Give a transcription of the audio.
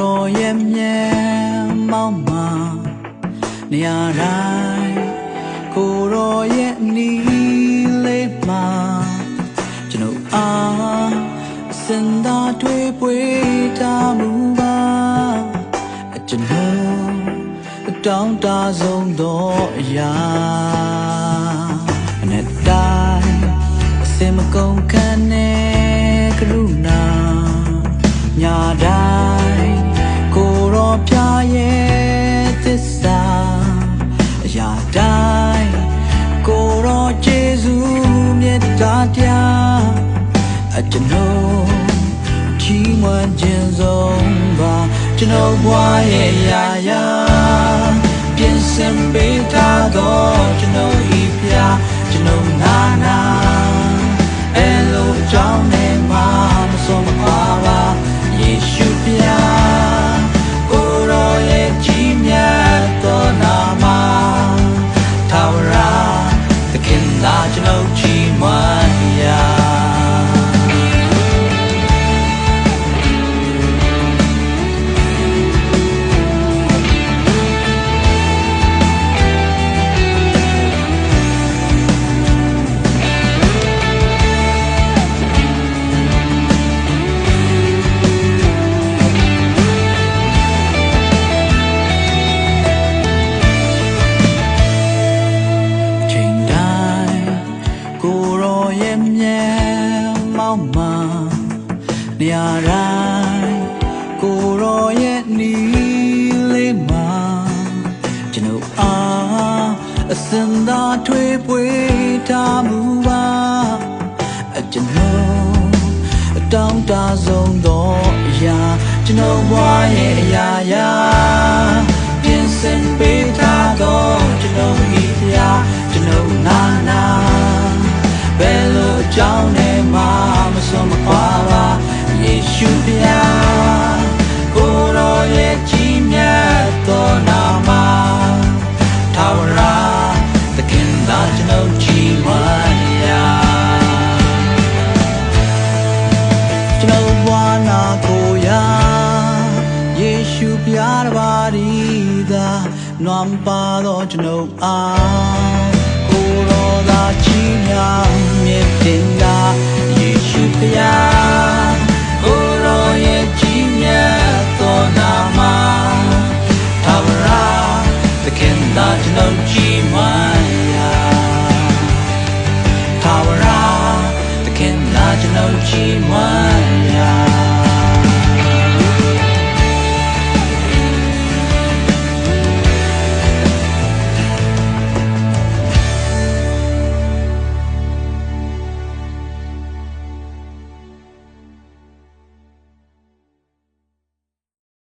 တော်ရဲ့မြတ်မောင်းမှာနေရာတိုင်းကိုတော်ရဲ့အနီးလေးမှာကျွန်တော်အားအစင်သာတွေ့ပွေတာမူပါအကျွန်တော်အတောင်းတဆုံးသောအရာအနဲ့တိုင်းအစင်မကုန်ခံနဲ့ကရုဏာ ညာတိုင်းကိုရောပြရဲ့သစ္စာအရာတိုင်းကိုရောယေရှုမြတ်တာတရားအကျွန်ုပ်ချီးမွမ်းခြင်းဆုံးပါကျွန်ုပ်ဘဝရဲ့ရာရာပြင်ဆင်ပေးထားသောကျွန်ုပ် နေရာတိုင်းကိုယ်တော်ရဲ့နီးလေးမှာကျွန်ုပ်အားအစင်သာထွေးပွေထားမှုပါအကျွန်ုပ်အတောင်းတဆုံးသောအရာကျွန်ုပ်ဘဝရဲ့အရာရာပြင်ဆင် ရှုပြတပါရီသာနွမ်းပါသောကျွန်ုပ်အားကိုတော်သာချီးမြှောက်မြင့်တင်တာယေရှုဖျားကိုတော်ရဲ့ချီးမြှောက်သောနာမသာဝရသခင်သာကျွန်ုပ်ချီးမွမ်းရာသာဝရသခင်သာကျွန်ုပ်ချီးမွမ်း